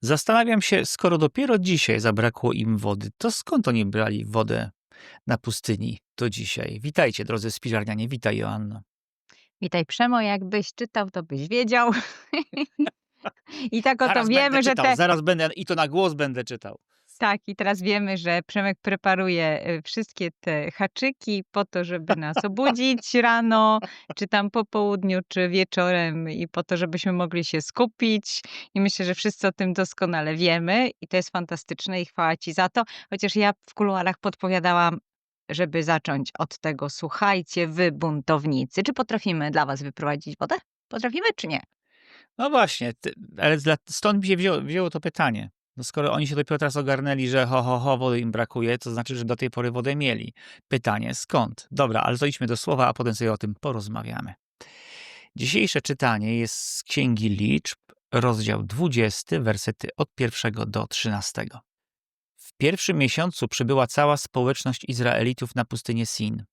Zastanawiam się, skoro dopiero dzisiaj zabrakło im wody, to skąd oni brali wodę na pustyni do dzisiaj? Witajcie, drodzy spiżarnianie, witaj Joanno. Witaj Przemo, jakbyś czytał, to byś wiedział. I tak oto Zaraz wiemy, będę że czytał, te... zaraz będę, i to na głos będę czytał. Tak, i teraz wiemy, że Przemek preparuje y, wszystkie te haczyki po to, żeby nas obudzić rano, czy tam po południu, czy wieczorem i po to, żebyśmy mogli się skupić. I myślę, że wszyscy o tym doskonale wiemy i to jest fantastyczne i chwała Ci za to. Chociaż ja w kuluarach podpowiadałam, żeby zacząć od tego, słuchajcie, wy buntownicy, czy potrafimy dla Was wyprowadzić wodę? Potrafimy czy nie? No właśnie, ty, ale dla, stąd mi się wzięło to pytanie. No skoro oni się dopiero teraz ogarnęli, że ho, ho, ho, wody im brakuje, to znaczy, że do tej pory wodę mieli. Pytanie, skąd? Dobra, ale to idźmy do słowa, a potem sobie o tym porozmawiamy. Dzisiejsze czytanie jest z Księgi Liczb, rozdział 20, wersety od 1 do 13. W pierwszym miesiącu przybyła cała społeczność Izraelitów na pustynię Sin.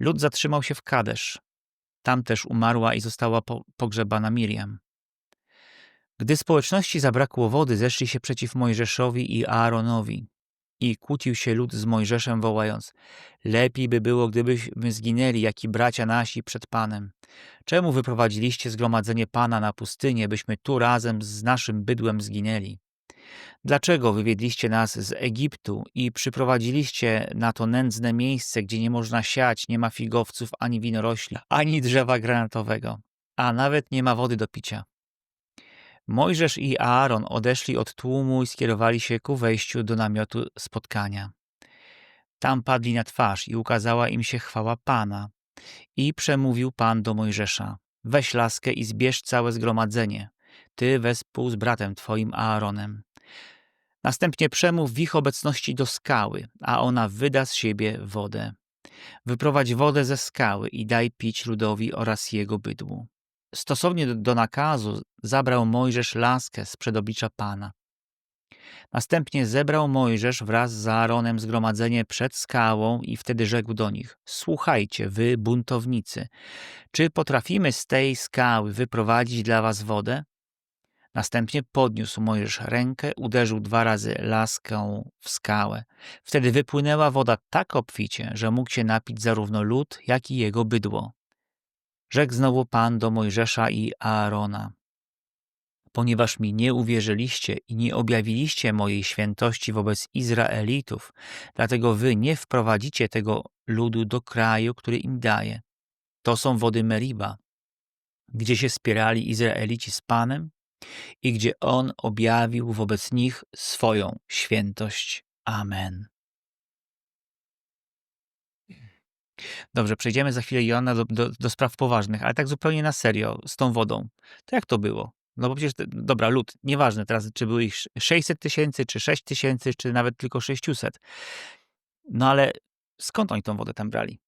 Lud zatrzymał się w Kadesz. Tam też umarła i została po pogrzebana Miriam. Gdy społeczności zabrakło wody, zeszli się przeciw Mojżeszowi i Aaronowi. I kłócił się lud z Mojżeszem, wołając: Lepiej by było, gdybyśmy zginęli, jak i bracia nasi przed Panem. Czemu wyprowadziliście zgromadzenie Pana na pustynię, byśmy tu razem z naszym bydłem zginęli? Dlaczego wywiedliście nas z Egiptu i przyprowadziliście na to nędzne miejsce, gdzie nie można siać, nie ma figowców ani winorośli, ani drzewa granatowego, a nawet nie ma wody do picia? Mojżesz i Aaron odeszli od tłumu i skierowali się ku wejściu do namiotu spotkania. Tam padli na twarz i ukazała im się chwała Pana. I przemówił Pan do Mojżesza: Weź laskę i zbierz całe zgromadzenie, ty wespół z bratem twoim Aaronem. Następnie przemów w ich obecności do skały, a ona wyda z siebie wodę. Wyprowadź wodę ze skały i daj pić ludowi oraz jego bydłu. Stosownie do, nakazu zabrał Mojżesz laskę z przedoblicza Pana. Następnie zebrał Mojżesz wraz z Aaronem zgromadzenie przed skałą i wtedy rzekł do nich: Słuchajcie, wy buntownicy, czy potrafimy z tej skały wyprowadzić dla was wodę? Następnie podniósł Mojżesz rękę, uderzył dwa razy laską w skałę. Wtedy wypłynęła woda tak obficie, że mógł się napić zarówno lud, jak i jego bydło. Rzekł znowu Pan do Mojżesza i Aarona. Ponieważ mi nie uwierzyliście i nie objawiliście mojej świętości wobec Izraelitów, dlatego wy nie wprowadzicie tego ludu do kraju, który im daje. To są wody Meriba, gdzie się spierali Izraelici z Panem i gdzie On objawił wobec nich swoją świętość. Amen. Dobrze, przejdziemy za chwilę, Joanna, do, do, do spraw poważnych, ale tak zupełnie na serio, z tą wodą. To jak to było? No bo przecież, dobra, lud, nieważne teraz, czy było ich 600 tysięcy, czy 6 tysięcy, czy nawet tylko 600. No ale skąd oni tą wodę tam brali?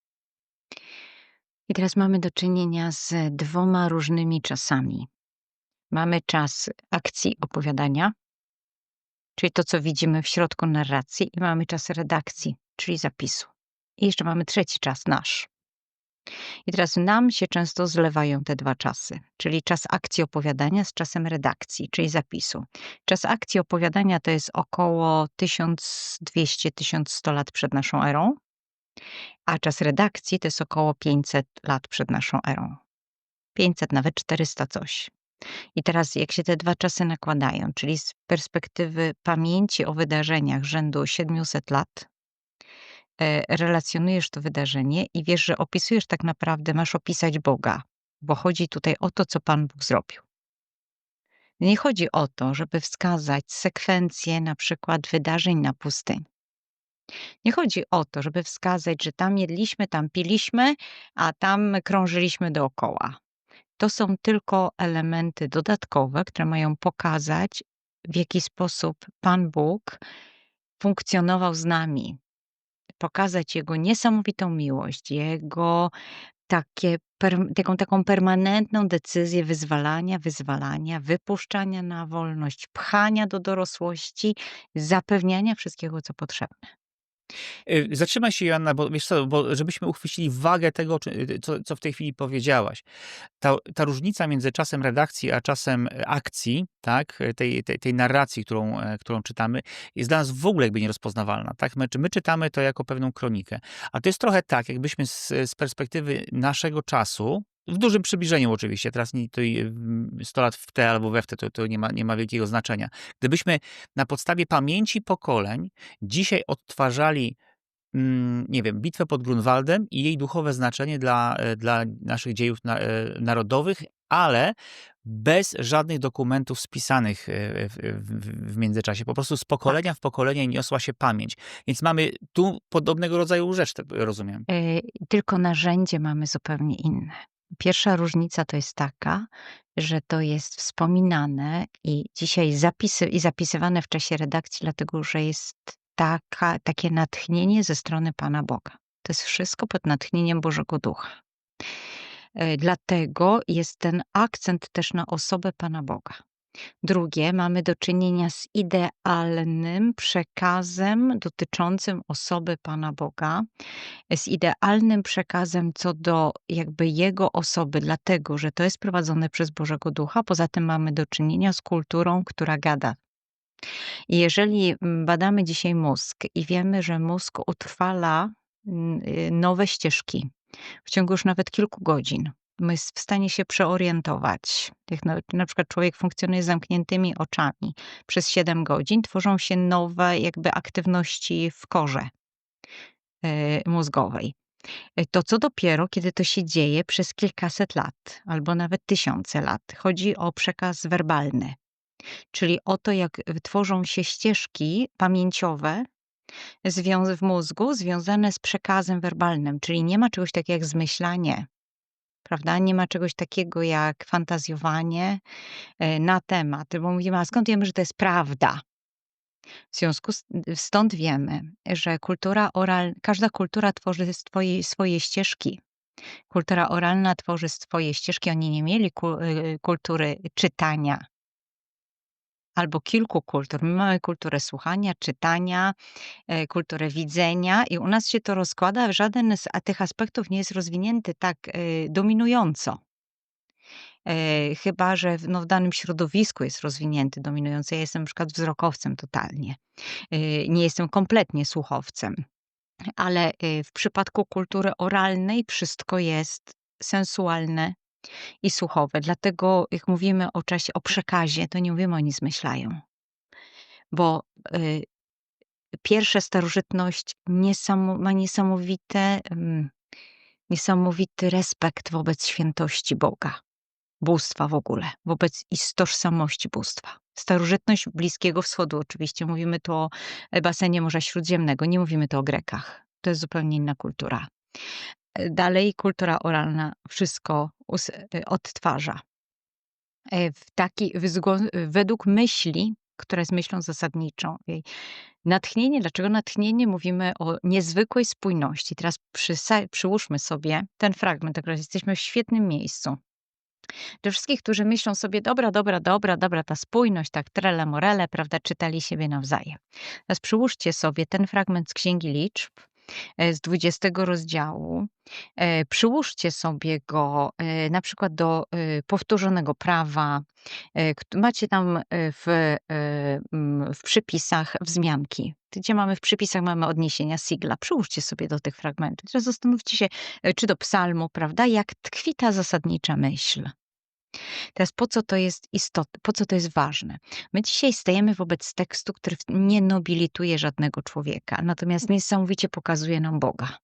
I teraz mamy do czynienia z dwoma różnymi czasami. Mamy czas akcji opowiadania, czyli to, co widzimy w środku narracji, i mamy czas redakcji, czyli zapisu. I jeszcze mamy trzeci czas, nasz. I teraz nam się często zlewają te dwa czasy, czyli czas akcji opowiadania z czasem redakcji, czyli zapisu. Czas akcji opowiadania to jest około 1200-1100 lat przed naszą erą, a czas redakcji to jest około 500 lat przed naszą erą. 500, nawet 400 coś. I teraz, jak się te dwa czasy nakładają, czyli z perspektywy pamięci o wydarzeniach rzędu 700 lat, relacjonujesz to wydarzenie i wiesz, że opisujesz tak naprawdę, masz opisać Boga, bo chodzi tutaj o to, co Pan Bóg zrobił. Nie chodzi o to, żeby wskazać sekwencję na przykład wydarzeń na pustyni. Nie chodzi o to, żeby wskazać, że tam jedliśmy, tam piliśmy, a tam krążyliśmy dookoła. To są tylko elementy dodatkowe, które mają pokazać, w jaki sposób Pan Bóg funkcjonował z nami. Pokazać Jego niesamowitą miłość, Jego takie, per, taką, taką permanentną decyzję wyzwalania, wyzwalania, wypuszczania na wolność, pchania do dorosłości, zapewniania wszystkiego, co potrzebne. Y, zatrzymaj się Joanna, bo wiesz co, bo żebyśmy uchwycili wagę tego, czy co co w tej chwili powiedziałaś. Ta ta różnica między czasem redakcji, a czasem akcji, tak, tej tej tej narracji, którą którą czytamy, jest dla nas w ogóle jakby nierozpoznawalna, tak. My my czytamy to jako pewną kronikę, a to jest trochę tak, jakbyśmy z z perspektywy naszego czasu, w dużym przybliżeniu oczywiście, teraz nie tutaj 100 lat w te albo we w te, to to nie ma nie ma wielkiego znaczenia. Gdybyśmy na podstawie pamięci pokoleń dzisiaj odtwarzali, mm, nie wiem, bitwę pod Grunwaldem i jej duchowe znaczenie dla dla naszych dziejów na narodowych, ale bez żadnych dokumentów spisanych w w w międzyczasie. Po prostu z Tak. pokolenia w pokolenie niosła się pamięć. Więc mamy tu podobnego rodzaju rzecz, rozumiem. Y, tylko narzędzie mamy zupełnie inne. Pierwsza różnica to jest taka, że to jest wspominane i dzisiaj zapisy i zapisywane w czasie redakcji, dlatego że jest taka takie natchnienie ze strony Pana Boga. To jest wszystko pod natchnieniem Bożego Ducha. Y, dlatego jest ten akcent też na osobę Pana Boga. Drugie, mamy do czynienia z idealnym przekazem dotyczącym osoby Pana Boga, z idealnym przekazem co do jakby Jego osoby, dlatego że to jest prowadzone przez Bożego Ducha. Poza tym mamy do czynienia z kulturą, która gada. I jeżeli, mm, badamy dzisiaj mózg i wiemy, że mózg utrwala, mm, y, nowe ścieżki w ciągu już nawet kilku godzin. Jest w stanie się przeorientować. Jak na na przykład człowiek funkcjonuje z zamkniętymi oczami przez 7 godzin, tworzą się nowe jakby aktywności w korze y, mózgowej. Y, to co dopiero, kiedy to się dzieje przez kilkaset lat albo nawet tysiące lat. Chodzi o przekaz werbalny, czyli o to, jak tworzą się ścieżki pamięciowe w mózgu związane z przekazem werbalnym, czyli nie ma czegoś takiego jak zmyślanie, prawda. Nie ma czegoś takiego jak fantazjowanie, y, na temat, bo mówimy: „A skąd wiemy, że to jest prawda?” W związku z stąd wiemy, że kultura oral każda kultura tworzy swoje swoje ścieżki. Kultura oralna tworzy swoje ścieżki. Oni nie mieli y, kultury czytania. Albo kilku kultur. My mamy kulturę słuchania, czytania, y, kulturę widzenia i u nas się to rozkłada. Żaden z a tych aspektów nie jest rozwinięty tak, y, dominująco. Y, chyba że w no w danym środowisku jest rozwinięty, dominujący. Ja jestem na przykład wzrokowcem totalnie. Nie jestem kompletnie słuchowcem. Ale, w przypadku kultury oralnej wszystko jest sensualne i słuchowe. Dlatego jak mówimy o czasie o przekazie, to nie mówimy oni zmyślają. Bo, y, pierwsza starożytność ma niesamowite, niesamowity respekt wobec świętości Boga, bóstwa w ogóle, wobec i tożsamości bóstwa. Starożytność Bliskiego Wschodu oczywiście, mówimy tu o basenie Morza Śródziemnego, nie mówimy tu o Grekach. To jest zupełnie inna kultura. Y, dalej kultura oralna wszystko y, odtwarza. Y, w taki według myśli, która jest myślą zasadniczą. I natchnienie dlaczego natchnienie? Mówimy o niezwykłej spójności. Teraz przyłóżmy sobie ten fragment, akurat jesteśmy w świetnym miejscu. Dla wszystkich, którzy myślą sobie: „Dobra, dobra, dobra, dobra, ta spójność, tak trele morele”, prawda, czytali siebie nawzajem. Teraz przyłóżcie sobie ten fragment z Księgi Liczb, z 20 rozdziału. Y, przyłóżcie sobie go, y, na przykład do, powtórzonego prawa. Macie tam, w, w przypisach wzmianki. Gdzie mamy w przypisach mamy odniesienia sigla. Przyłóżcie sobie do tych fragmentów. Teraz zastanówcie się, czy do psalmu, prawda, jak tkwi ta zasadnicza myśl. Teraz po co to jest istotne, po co to jest ważne? My dzisiaj stajemy wobec tekstu, który nie nobilituje żadnego człowieka, natomiast niesamowicie pokazuje nam Boga.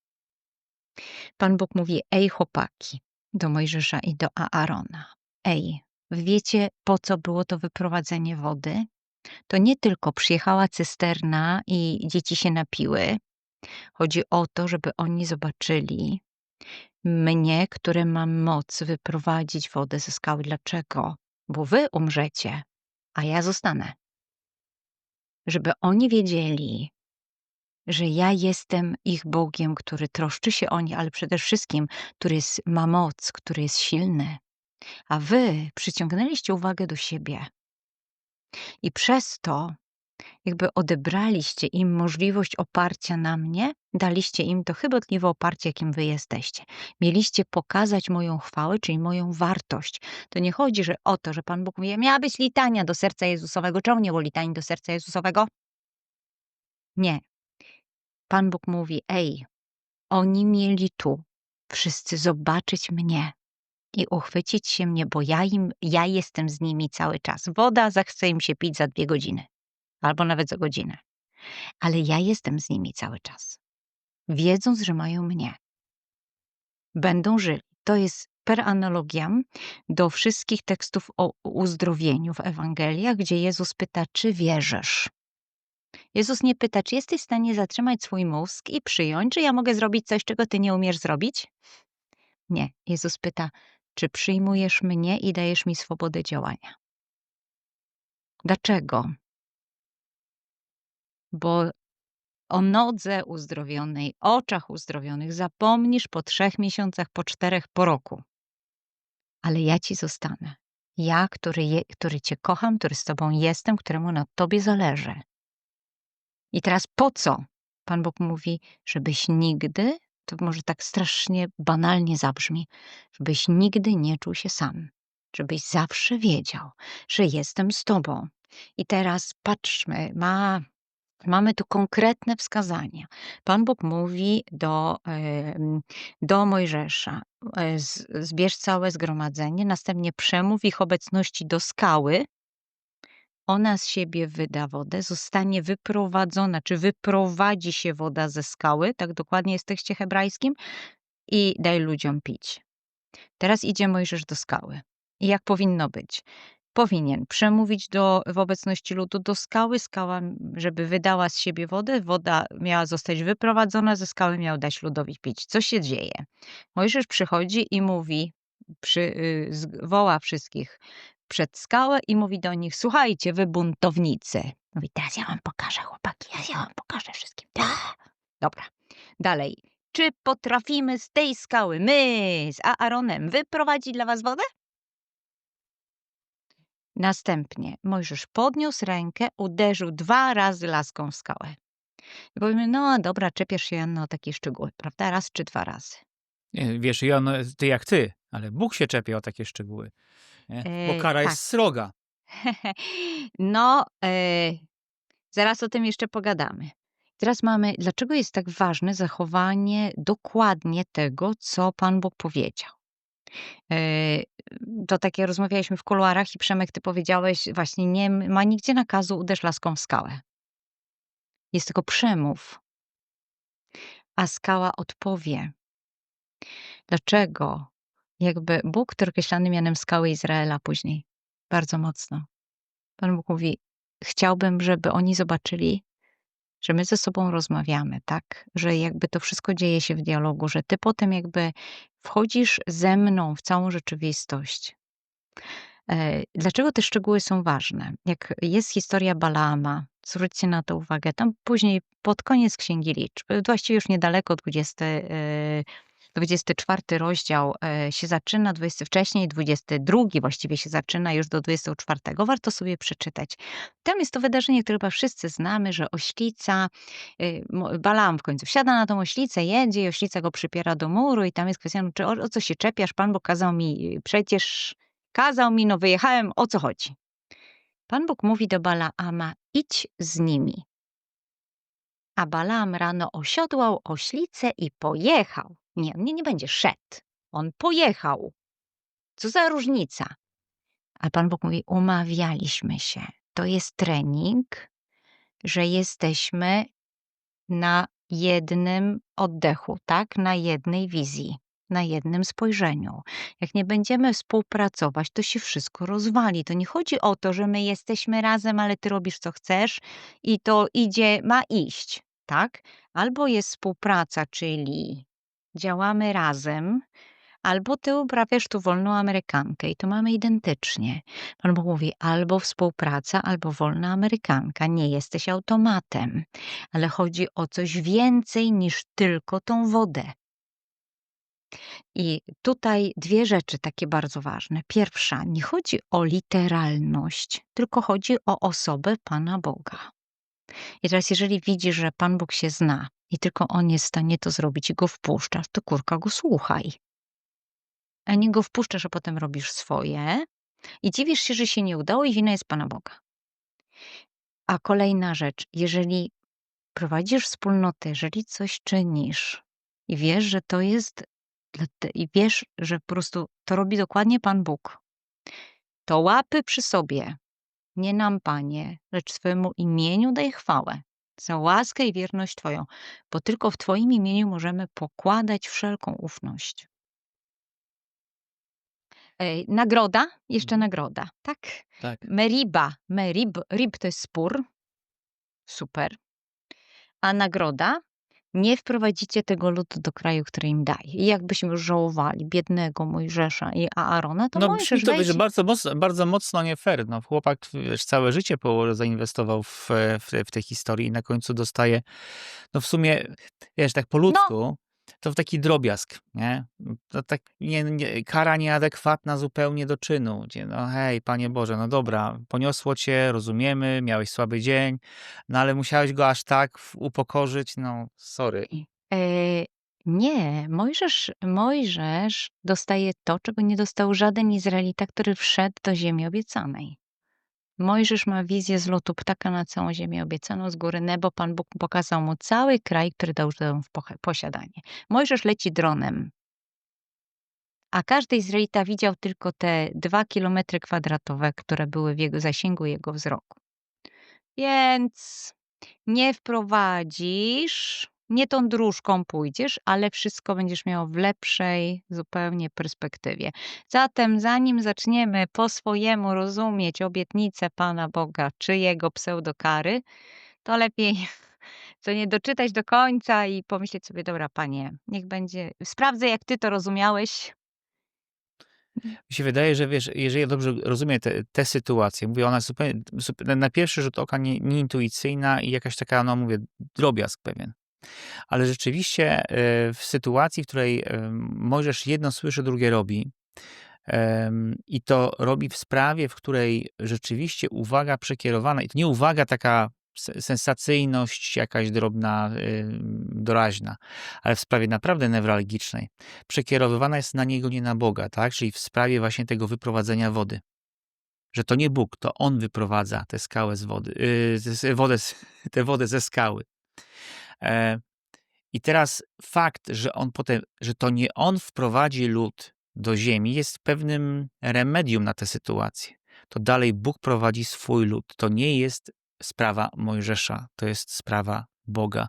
Pan Bóg mówi: „Ej chłopaki” do Mojżesza i do Aarona. „Ej, wiecie, po co było to wyprowadzenie wody? To nie tylko przyjechała cysterna i dzieci się napiły. Chodzi o to, żeby oni zobaczyli mnie, który mam moc wyprowadzić wodę ze skały. Dlaczego? Bo wy umrzecie, a ja zostanę. Żeby oni wiedzieli, że ja jestem ich Bogiem, który troszczy się o nich, ale przede wszystkim, który jest ma moc, który jest silny. A wy przyciągnęliście uwagę do siebie. I przez to jakby odebraliście im możliwość oparcia na mnie, daliście im to chybotliwe oparcie, jakim wy jesteście. Mieliście pokazać moją chwałę, czyli moją wartość. To nie chodzi że o to, że Pan Bóg mówi, miała być litania do serca Jezusowego. Czemu nie było litanii do serca Jezusowego? Nie. Pan Bóg mówi, ej, oni mieli tu wszyscy zobaczyć mnie i uchwycić się mnie, bo ja, im, ja jestem z nimi cały czas. Woda zachce im się pić za dwie godziny, albo nawet za godzinę. Ale ja jestem z nimi cały czas. Wiedząc, że mają mnie. Będą żyli. To jest per analogiam do wszystkich tekstów o uzdrowieniu w Ewangeliach, gdzie Jezus pyta, czy wierzysz? Jezus nie pyta, czy jesteś w stanie zatrzymać swój mózg i przyjąć, że ja mogę zrobić coś, czego ty nie umiesz zrobić? Nie. Jezus pyta, czy przyjmujesz mnie i dajesz mi swobodę działania? Dlaczego? Bo o nodze uzdrowionej, oczach uzdrowionych zapomnisz po trzech miesiącach, po czterech, po roku. Ale ja ci zostanę. Ja, który, je, który cię kocham, który z tobą jestem, któremu na tobie zależy. I teraz po co? Pan Bóg mówi, żebyś nigdy, to może tak strasznie banalnie zabrzmi, żebyś nigdy nie czuł się sam. Żebyś zawsze wiedział, że jestem z tobą. I teraz patrzmy, ma, mamy tu konkretne wskazania. Pan Bóg mówi do, do Mojżesza, e, zbierz całe zgromadzenie, następnie przemów ich obecności do skały, ona z siebie wyda wodę, zostanie wyprowadzona, czy wyprowadzi się woda ze skały, tak dokładnie jest w tekście hebrajskim, i daj ludziom pić. Teraz idzie Mojżesz do skały. I jak powinno być? Powinien przemówić do, w obecności ludu do skały, skała, żeby wydała z siebie wodę, woda miała zostać wyprowadzona ze skały, miał dać ludowi pić. Co się dzieje? Mojżesz przychodzi i mówi, przy, y, woła wszystkich, przed skałę i mówi do nich: Słuchajcie, wy buntownicy. Mówi: Teraz ja wam pokażę, chłopaki, ja wam pokażę wszystkim. Dobra. Dalej. Czy potrafimy z tej skały, my z Aaronem, wyprowadzić dla was wodę? Następnie Mojżesz podniósł rękę, uderzył dwa razy laską w skałę. I powiemy, no dobra, czepiesz się Janno o takie szczegóły, prawda? Raz czy dwa razy. Nie, Wiesz, Jan, ty jak ty, ale Bóg się czepie o takie szczegóły. Nie? Bo E, kara tak. jest sroga. No, e, zaraz o tym jeszcze pogadamy. Teraz mamy, dlaczego jest tak ważne zachowanie dokładnie tego, co Pan Bóg powiedział. E, to takie rozmawialiśmy w kuluarach i Przemek, ty powiedziałeś, właśnie nie ma nigdzie nakazu uderz laską w skałę. Jest tylko przemów, a skała odpowie. Dlaczego? Jakby Bóg, który określany mianem skały Izraela później, bardzo mocno. Pan Bóg mówi, chciałbym, żeby oni zobaczyli, że my ze sobą rozmawiamy, tak? Że jakby to wszystko dzieje się w dialogu, że ty potem jakby wchodzisz ze mną w całą rzeczywistość. E, Dlaczego te szczegóły są ważne? Jak jest historia Balaama, zwróćcie na to uwagę, tam później pod koniec Księgi Liczb, właściwie już niedaleko 20, e, 24 rozdział e, się zaczyna, 20 wcześniej, 22 właściwie się zaczyna już do 24. Warto sobie przeczytać. Tam jest to wydarzenie, które chyba wszyscy znamy, że oślica, mo- Balaam w końcu wsiada na tą oślicę, jedzie i oślica go przypiera do muru i tam jest kwestia, no, czy o, o co się czepiasz? Pan Bóg kazał mi, przecież kazał mi, no wyjechałem, o co chodzi? Pan Bóg mówi do Balaama, idź z nimi. A Balaam rano osiodłał oślicę i pojechał. Nie, on nie, będzie szedł. On pojechał. Co za różnica? A Pan Bóg mówi, umawialiśmy się. To jest trening, że jesteśmy na jednym oddechu, tak? Na jednej wizji, na jednym spojrzeniu. Jak nie będziemy współpracować, to się wszystko rozwali. To nie chodzi o to, że my jesteśmy razem, ale ty robisz co chcesz i to idzie, ma iść, tak? Albo jest współpraca, czyli działamy razem, albo ty uprawiasz tu wolną Amerykankę i to mamy identycznie. Pan Bóg mówi albo współpraca, albo wolna Amerykanka. Nie jesteś automatem, ale chodzi o coś więcej niż tylko tą wodę. I tutaj dwie rzeczy takie bardzo ważne. Pierwsza, nie chodzi o literalność, tylko chodzi o osobę Pana Boga. I teraz jeżeli widzisz, że Pan Bóg się zna i tylko On jest w stanie to zrobić i Go wpuszczasz, to kurka Go słuchaj. A nie Go wpuszczasz, a potem robisz swoje i dziwisz się, że się nie udało i wina jest Pana Boga. A kolejna rzecz, jeżeli prowadzisz wspólnotę, jeżeli coś czynisz i wiesz, że to jest i wiesz, że po prostu to robi dokładnie Pan Bóg, to łapy przy sobie. Nie nam, Panie, lecz swemu imieniu daj chwałę za łaskę i wierność Twoją, bo tylko w Twoim imieniu możemy pokładać wszelką ufność. Ej, nagroda, jeszcze Mhm. nagroda, tak? Tak. Meriba, merib, rib to jest spór. Super. A nagroda? Nie wprowadzicie tego ludu do kraju, który im daje. I jakbyśmy już żałowali biednego Mojżesza i Aarona, to No Mojżesz to, że bardzo mocno, bardzo mocno nie fair. No, chłopak wiesz, całe życie zainwestował w, w, w tej historii i na końcu dostaje, no w sumie, wiesz, tak po No, ludzku, to taki drobiazg, nie? To tak nie, nie, kara nieadekwatna zupełnie do czynu. No hej, Panie Boże, no dobra, poniosło cię, rozumiemy, miałeś słaby dzień, no ale musiałeś go aż tak upokorzyć, no sorry. e, nie, Mojżesz, Mojżesz dostaje to, czego nie dostał żaden Izraelita, który wszedł do ziemi obiecanej. Mojżesz ma wizję z lotu ptaka na całą ziemię obiecaną z góry Nebo. Pan Bóg pokazał mu cały kraj, który dał mu w posiadanie. Mojżesz leci dronem, a każdy Izraelita widział tylko te dwa kilometry kwadratowe, które były w jego zasięgu jego wzroku. Więc nie wprowadzisz, nie tą dróżką pójdziesz, ale wszystko będziesz miał w lepszej zupełnie perspektywie. Zatem zanim zaczniemy po swojemu rozumieć obietnicę Pana Boga czy jego pseudokary, to lepiej co nie doczytać do końca i pomyśleć sobie, dobra Panie, niech będzie, sprawdzę jak Ty to rozumiałeś. Mi się wydaje, że wiesz, jeżeli ja dobrze rozumiem tę te, sytuację, mówię, ona zupełnie, na pierwszy rzut oka nie, nieintuicyjna i jakaś taka, no mówię, drobiazg pewien. Ale rzeczywiście e, w sytuacji, w której e, Mojżesz jedno słyszy, drugie robi, i to robi w sprawie, w której rzeczywiście uwaga przekierowana, i to nie uwaga taka se- sensacyjność jakaś drobna, ym, doraźna, ale w sprawie naprawdę newralgicznej, przekierowywana jest na niego, nie na Boga, tak? Czyli w sprawie właśnie tego wyprowadzenia wody. Że to nie Bóg, to On wyprowadza tę skałę z wody, yy, wodę, tę wodę ze skały. E, I teraz fakt, że on potem, że to nie on wprowadzi lud do ziemi, jest pewnym remedium na tę sytuację. To dalej Bóg prowadzi swój lud. To nie jest sprawa Mojżesza, to jest sprawa Boga.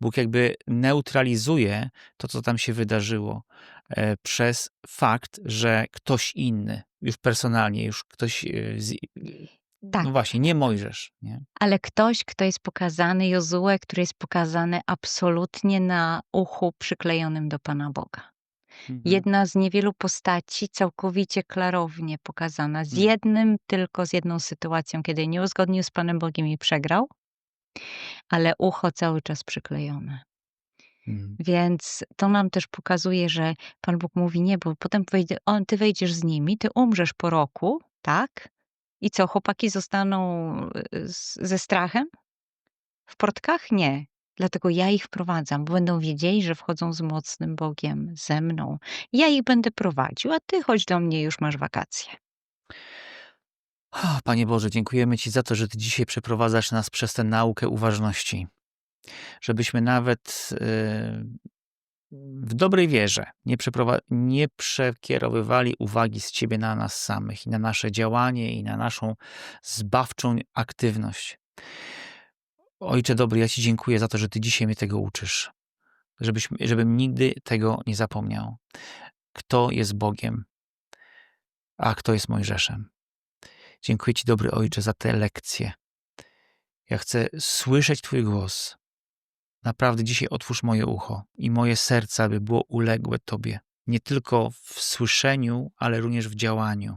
Bóg jakby neutralizuje to, co tam się wydarzyło, e, przez fakt, że ktoś inny, już personalnie, już ktoś, e, Tak. no właśnie, nie Mojżesz, nie? Ale ktoś, kto jest pokazany, Jozue, który jest pokazany absolutnie na uchu przyklejonym do Pana Boga. Mhm. Jedna z niewielu postaci całkowicie klarownie pokazana, z Mm. jednym tylko, z jedną sytuacją, kiedy nie uzgodnił z Panem Bogiem i przegrał, ale ucho cały czas przyklejone. Mhm. Więc to nam też pokazuje, że Pan Bóg mówi nie, bo potem on, ty wejdziesz z nimi, ty umrzesz po roku, tak? I co, chłopaki zostaną y, z, ze strachem? W portkach? Nie. Dlatego ja ich wprowadzam, bo będą wiedzieli, że wchodzą z mocnym Bogiem, ze mną. Ja ich będę prowadził, a ty chodź do mnie, już masz wakacje. Panie Boże, dziękujemy Ci za to, że Ty dzisiaj przeprowadzasz nas przez tę naukę uważności. Żebyśmy nawet yy, w dobrej wierze nie, nie przekierowywali uwagi z Ciebie na nas samych i na nasze działanie i na naszą zbawczą aktywność. Ojcze dobry, ja Ci dziękuję za to, że Ty dzisiaj mnie tego uczysz. Żebyśmy, żebym nigdy tego nie zapomniał. Kto jest Bogiem, a kto jest Mojżeszem. Dziękuję Ci, dobry Ojcze, za te lekcje. Ja chcę słyszeć Twój głos. Naprawdę dzisiaj otwórz moje ucho i moje serce, aby było uległe Tobie. Nie tylko w słyszeniu, ale również w działaniu.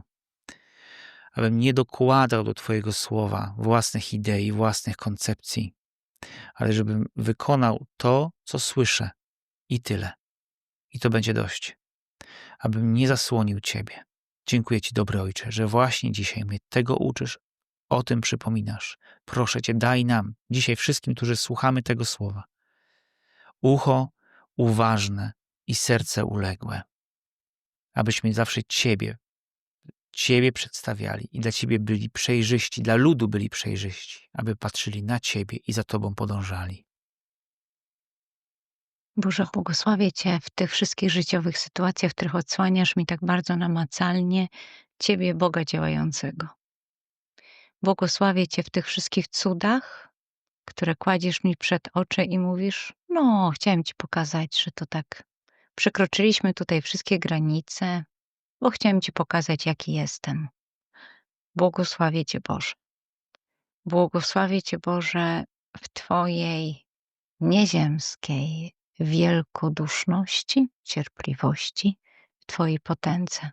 Abym nie dokładał do Twojego słowa własnych idei, własnych koncepcji, ale żebym wykonał to, co słyszę i tyle. I to będzie dość. Abym nie zasłonił Ciebie. Dziękuję Ci, dobry Ojcze, że właśnie dzisiaj mnie tego uczysz, o tym przypominasz. Proszę Cię, daj nam, dzisiaj wszystkim, którzy słuchamy tego słowa, ucho uważne i serce uległe, abyśmy zawsze Ciebie, Ciebie przedstawiali i dla Ciebie byli przejrzyści, dla ludu byli przejrzyści, aby patrzyli na Ciebie i za Tobą podążali. Boże, błogosławię Cię w tych wszystkich życiowych sytuacjach, w których odsłaniasz mi tak bardzo namacalnie Ciebie, Boga działającego. Błogosławię Cię w tych wszystkich cudach, które kładziesz mi przed oczy i mówisz: No, chciałem Ci pokazać, że to tak. Przekroczyliśmy tutaj wszystkie granice, bo chciałem Ci pokazać, jaki jestem. Błogosławię Cię, Boże. Błogosławię Cię, Boże, w Twojej nieziemskiej wielkoduszności, cierpliwości, w Twojej potędze.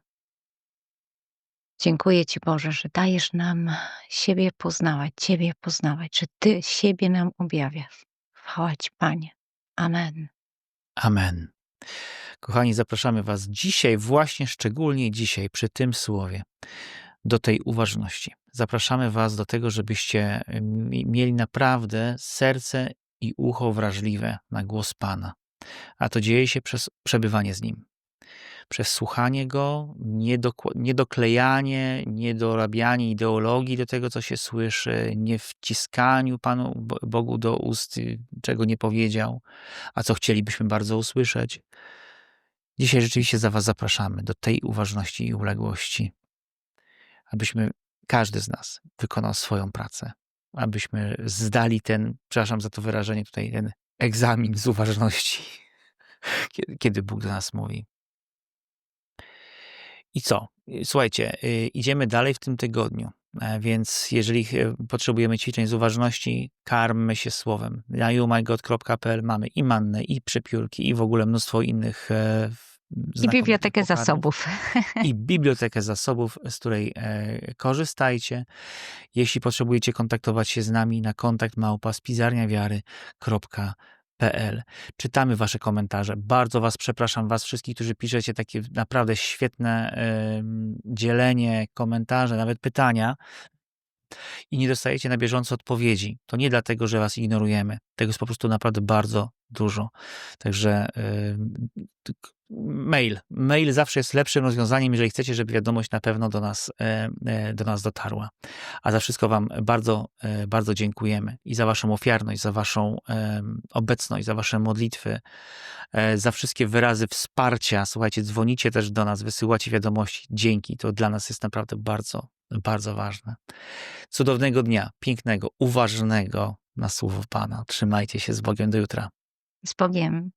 Dziękuję Ci, Boże, że dajesz nam siebie poznawać, Ciebie poznawać, że Ty siebie nam objawiasz. Chwała Ci, Panie. Amen. Amen. Kochani, zapraszamy Was dzisiaj, właśnie szczególnie dzisiaj, przy tym słowie, do tej uważności. Zapraszamy Was do tego, żebyście mi- mieli naprawdę serce i ucho wrażliwe na głos Pana. A to dzieje się przez przebywanie z Nim. Przez słuchanie Go, niedoklejanie, niedorabianie ideologii do tego, co się słyszy, nie wciskaniu Panu Bo- Bogu do ust, czego nie powiedział, a co chcielibyśmy bardzo usłyszeć. Dzisiaj rzeczywiście za Was zapraszamy do tej uważności i uległości, abyśmy, każdy z nas, wykonał swoją pracę, abyśmy zdali ten, przepraszam za to wyrażenie tutaj, ten egzamin z uważności, kiedy Bóg do nas mówi. I co? Słuchajcie, y, idziemy dalej w tym tygodniu. E, Więc jeżeli e, potrzebujemy ćwiczeń z uważności, karmmy się słowem. Na youmygod.pl mamy i mannę, i przepiórki, i w ogóle mnóstwo innych e, I bibliotekę pokarmów. zasobów. I bibliotekę zasobów, z której korzystajcie. Jeśli potrzebujecie kontaktować się z nami na kontakt małpa spizarniawiary.pl. Czytamy wasze komentarze. Bardzo was przepraszam, was wszystkich, którzy piszecie takie naprawdę świetne dzielenie, komentarze, nawet pytania i nie dostajecie na bieżąco odpowiedzi. To nie dlatego, że was ignorujemy. Tego jest po prostu naprawdę bardzo dużo. Także k- mail. Mail zawsze jest lepszym rozwiązaniem, jeżeli chcecie, żeby wiadomość na pewno do nas, e, e, do nas dotarła. A za wszystko wam bardzo, e, bardzo dziękujemy i za waszą ofiarność, za waszą obecność, za wasze modlitwy, za wszystkie wyrazy wsparcia. Słuchajcie, dzwonicie też do nas, wysyłacie wiadomości. Dzięki. To dla nas jest naprawdę bardzo, bardzo ważne. Cudownego dnia, pięknego, uważnego na słowo Pana. Trzymajcie się z Bogiem do jutra. Bogiem.